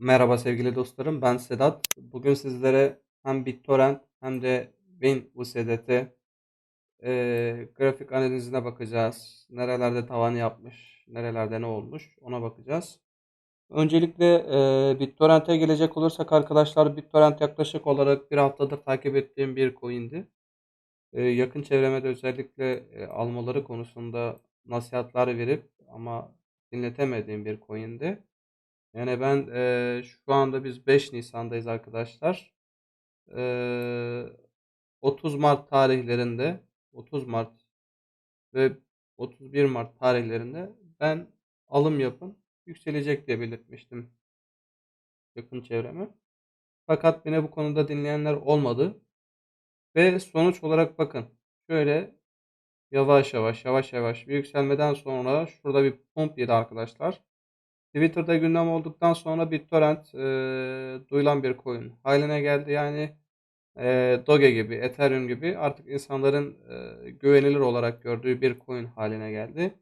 Merhaba sevgili dostlarım, ben Sedat. Bugün sizlere hem BitTorrent hem de WinUSDT eee, grafik analizine bakacağız. Nerelerde tavan yapmış, nerelerde ne olmuş ona bakacağız. Öncelikle eee BitTorrent'e gelecek olursak arkadaşlar BitTorrent yaklaşık olarak bir haftadır takip ettiğim bir coin'di. Eee, yakın çevreme de özellikle eee, almaları konusunda nasihatler verip ama dinletemediğim bir coin'di. Yani ben eee, şu anda biz 5 Nisan'dayız arkadaşlar. Eee 30 Mart tarihlerinde 30 Mart ve 31 Mart tarihlerinde ben alım yapın yükselecek diye belirtmiştim yakın çevreme. Fakat beni bu konuda dinleyenler olmadı. Ve sonuç olarak bakın şöyle yavaş yavaş yavaş yavaş bir yükselmeden sonra şurada bir pump yedi arkadaşlar. Twitter'da gündem olduktan sonra BitTorrent eee, duyulan bir coin haline geldi. Yani eee, Doge gibi, Ethereum gibi artık insanların eee, güvenilir olarak gördüğü bir coin haline geldi.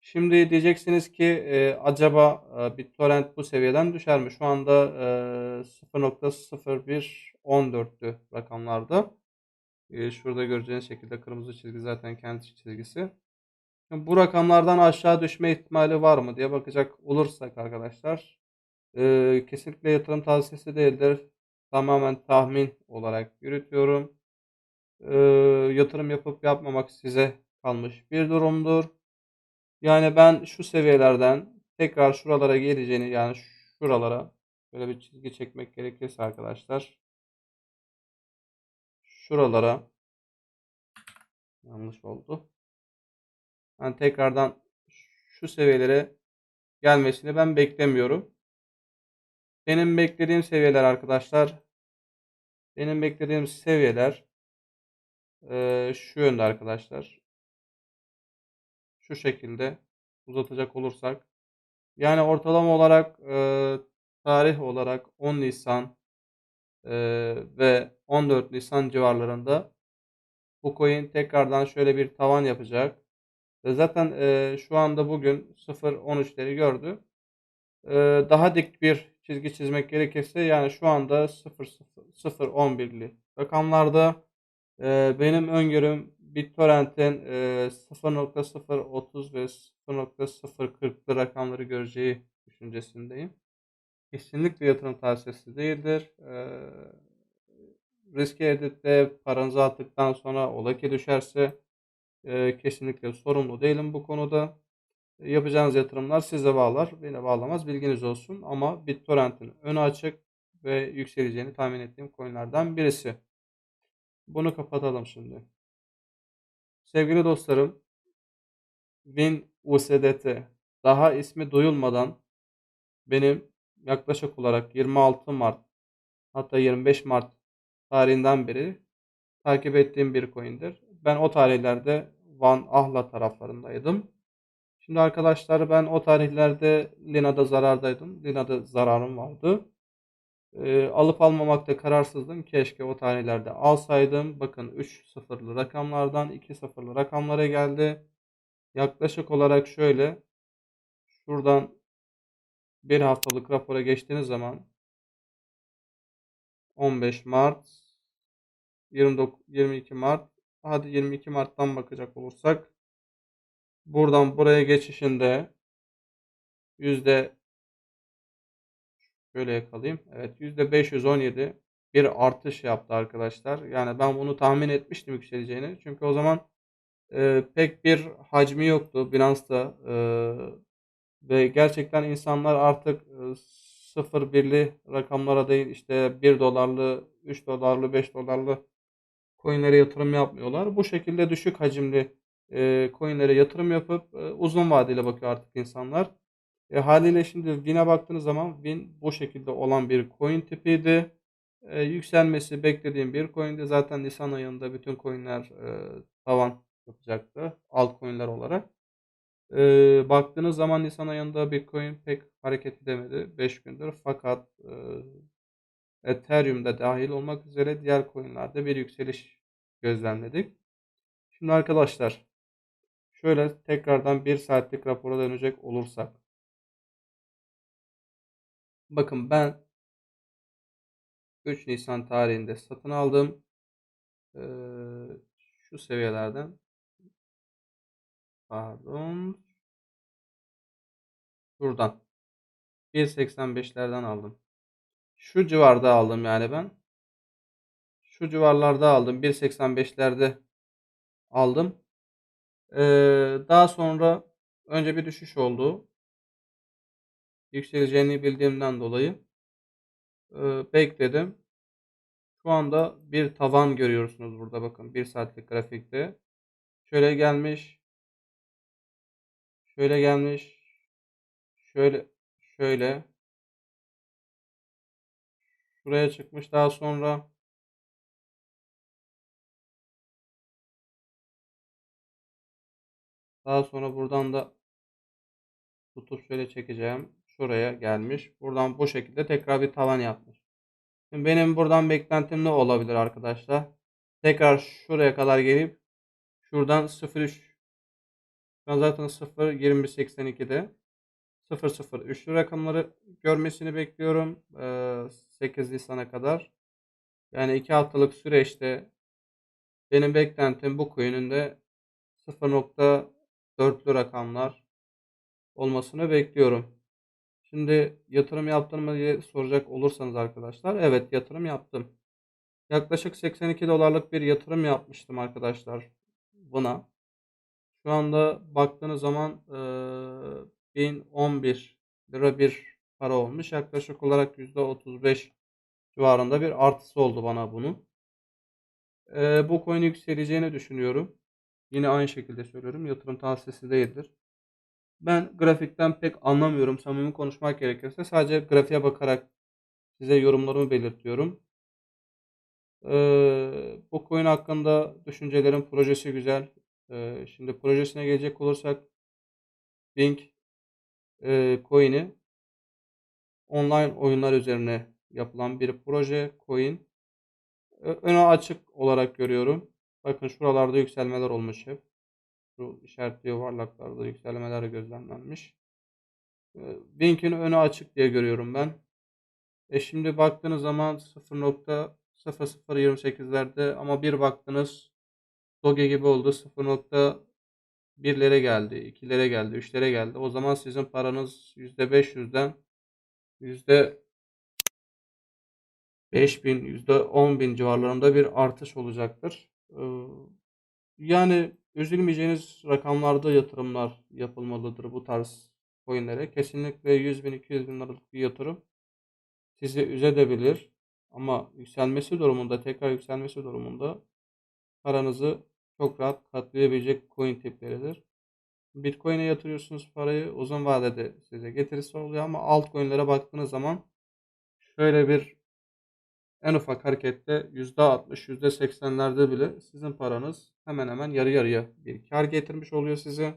Şimdi diyeceksiniz ki eee, acaba eee, BitTorrent bu seviyeden düşer mi? Şu anda eee 0.0114'tü rakamlarda. Eee, şurada göreceğiniz şekilde kırmızı çizgi zaten kendi çizgisi. Bu rakamlardan aşağı düşme ihtimali var mı diye bakacak olursak arkadaşlar eee, kesinlikle yatırım tavsiyesi değildir. Tamamen tahmin olarak yürütüyorum. Eee, yatırım yapıp yapmamak size kalmış bir durumdur. Yani ben şu seviyelerden tekrar şuralara geleceğini yani şuralara böyle bir çizgi çekmek gerekirse arkadaşlar şuralara yanlış oldu. Yani tekrardan şu seviyelere gelmesini ben beklemiyorum. Benim beklediğim seviyeler arkadaşlar benim beklediğim seviyeler şu yönde arkadaşlar. Şu şekilde uzatacak olursak yani ortalama olarak tarih olarak 10 Nisan ve 14 Nisan civarlarında bu coin tekrardan şöyle bir tavan yapacak. Ve zaten eee, şu anda bugün 0.13'leri gördü. Eee, daha dik bir çizgi çizmek gerekirse yani şu anda 0.11'li rakamlarda eee, benim öngörüm BitTorrent'in eee 0.030 ve 0.040'lı rakamları göreceği düşüncesindeyim. Kesinlikle yatırım tavsiyesi değildir. Eee riske edip de paranızı attıktan sonra ola ki düşerse eee, kesinlikle sorumlu değilim bu konuda. Yapacağınız yatırımlar size bağlar, beni bağlamaz. Bilginiz olsun. Ama BitTorrent'in önü açık ve yükseleceğini tahmin ettiğim coinlerden birisi. Bunu kapatalım şimdi. Sevgili dostlarım, WinUSDT daha ismi duyulmadan benim yaklaşık olarak 26 Mart hatta 25 Mart tarihinden beri takip ettiğim bir coin'dir. Ben o tarihlerde Van Ahla taraflarındaydım. Şimdi arkadaşlar ben o tarihlerde Lina'da zarardaydım. Lina'da zararım vardı. Ee, alıp almamakta kararsızdım. Keşke o tarihlerde alsaydım. Bakın 3 sıfırlı rakamlardan 2 sıfırlı rakamlara geldi. Yaklaşık olarak şöyle şuradan bir haftalık rapora geçtiğiniz zaman 15 Mart 29, 22 Mart hadi 22 Mart'tan bakacak olursak buradan buraya geçişinde yüzde şöyle yakalayayım. Evet yüzde 517 bir artış yaptı arkadaşlar. Yani ben bunu tahmin etmiştim yükseleceğini. Çünkü o zaman e, pek bir hacmi yoktu Binance'da e, ve gerçekten insanlar artık e, 0 birli rakamlara değil işte 1 dolarlı, 3 dolarlı, 5 dolarlı coinlere yatırım yapmıyorlar. Bu şekilde düşük hacimli e, coinlere yatırım yapıp e, uzun vadeli bakıyor artık insanlar. E, haliyle şimdi Win'e baktığınız zaman Win bu şekilde olan bir coin tipiydi. E, yükselmesi beklediğim bir coindi. Zaten Nisan ayında bütün coinler e, tavan yapacaktı altcoin'ler olarak. E, baktığınız zaman Nisan ayında Bitcoin pek hareket edemedi 5 gündür. Fakat e, Ethereum'da dahil olmak üzere diğer coinlerde bir yükseliş gözlemledik. Şimdi arkadaşlar şöyle tekrardan bir saatlik rapora dönecek olursak Bakın ben 3 Nisan tarihinde satın aldım. Ee, şu seviyelerden pardon buradan 1.85'lerden aldım. Şu civarda aldım yani ben. Şu civarlarda aldım. 1.85'lerde aldım. Ee, daha sonra önce bir düşüş oldu. Yükseleceğini bildiğimden dolayı e, bekledim. Şu anda bir tavan görüyorsunuz burada bakın 1 saatlik grafikte. Şöyle gelmiş. Şöyle gelmiş. Şöyle şöyle Şuraya çıkmış daha sonra. Daha sonra buradan da tutup şöyle çekeceğim. Şuraya gelmiş. Buradan bu şekilde tekrar bir tavan yapmış. Şimdi benim buradan beklentim ne olabilir arkadaşlar? Tekrar şuraya kadar gelip şuradan 03 zaten 0 20 82'de 00 üçlü rakamları görmesini bekliyorum. 8 Nisan'a kadar. Yani 2 haftalık süreçte benim beklentim bu coin'in de 0.4'lü rakamlar olmasını bekliyorum. Şimdi yatırım yaptım mı diye soracak olursanız arkadaşlar. Evet yatırım yaptım. Yaklaşık 82 dolarlık bir yatırım yapmıştım arkadaşlar buna. Şu anda baktığınız zaman 1011 lira bir para olmuş. Yaklaşık olarak %35 civarında bir artısı oldu bana bunun. E, bu coin yükseleceğini düşünüyorum. Yine aynı şekilde söylüyorum. Yatırım tavsiyesi değildir. Ben grafikten pek anlamıyorum. Samimi konuşmak gerekirse sadece grafiğe bakarak size yorumlarımı belirtiyorum. Ee, bu coin hakkında düşüncelerim projesi güzel. Ee, şimdi projesine gelecek olursak Bing e, coin'i online oyunlar üzerine yapılan bir proje coin. Öne açık olarak görüyorum. Bakın şuralarda yükselmeler olmuş hep. Şu işaretli yuvarlaklarda yükselmeler gözlemlenmiş. Link'in önü açık diye görüyorum ben. E şimdi baktığınız zaman 0.0028'lerde ama bir baktınız Doge gibi oldu 0.1'lere geldi, 2'lere geldi, 3'lere geldi. O zaman sizin paranız %500'den %5000, %10000 civarlarında bir artış olacaktır. Yani üzülmeyeceğiniz rakamlarda yatırımlar yapılmalıdır bu tarz coinlere. Kesinlikle 100 bin 200 bin liralık bir yatırım sizi üzebilir. Ama yükselmesi durumunda tekrar yükselmesi durumunda paranızı çok rahat katlayabilecek coin tipleridir. Bitcoin'e yatırıyorsunuz parayı uzun vadede size getirisi oluyor ama altcoin'lere baktığınız zaman şöyle bir en ufak harekette %60, %80'lerde bile sizin paranız hemen hemen yarı yarıya bir kar getirmiş oluyor size.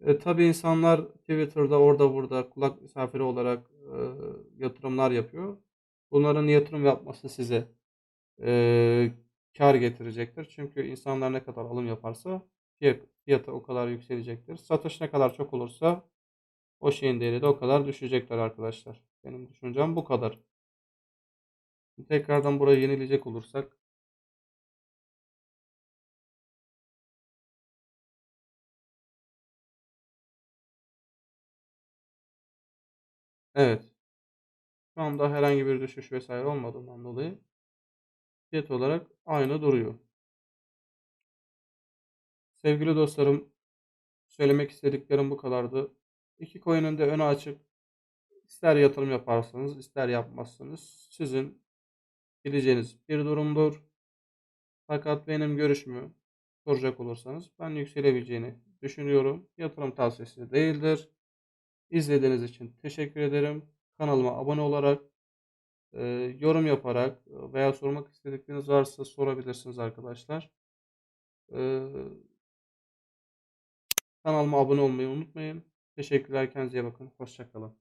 E, tabii insanlar Twitter'da orada burada kulak misafiri olarak e, yatırımlar yapıyor. Bunların yatırım yapması size e, kar getirecektir. Çünkü insanlar ne kadar alım yaparsa fiyat, fiyatı o kadar yükselecektir. Satış ne kadar çok olursa o şeyin değeri de o kadar düşecekler arkadaşlar. Benim düşüncem bu kadar. Tekrardan burayı yenileyecek olursak Evet. Şu anda herhangi bir düşüş vesaire olmadığından dolayı fiyat olarak aynı duruyor. Sevgili dostlarım, söylemek istediklerim bu kadardı. İki coin'in de önü açık. İster yatırım yaparsanız, ister yapmazsanız sizin bileceğiniz bir durumdur. Fakat benim görüşümü soracak olursanız ben yükselebileceğini düşünüyorum. Yatırım tavsiyesi değildir. İzlediğiniz için teşekkür ederim. Kanalıma abone olarak, e, yorum yaparak veya sormak istedikleriniz varsa sorabilirsiniz arkadaşlar. E, kanalıma abone olmayı unutmayın. Teşekkürler. Kendinize bakın. Hoşçakalın.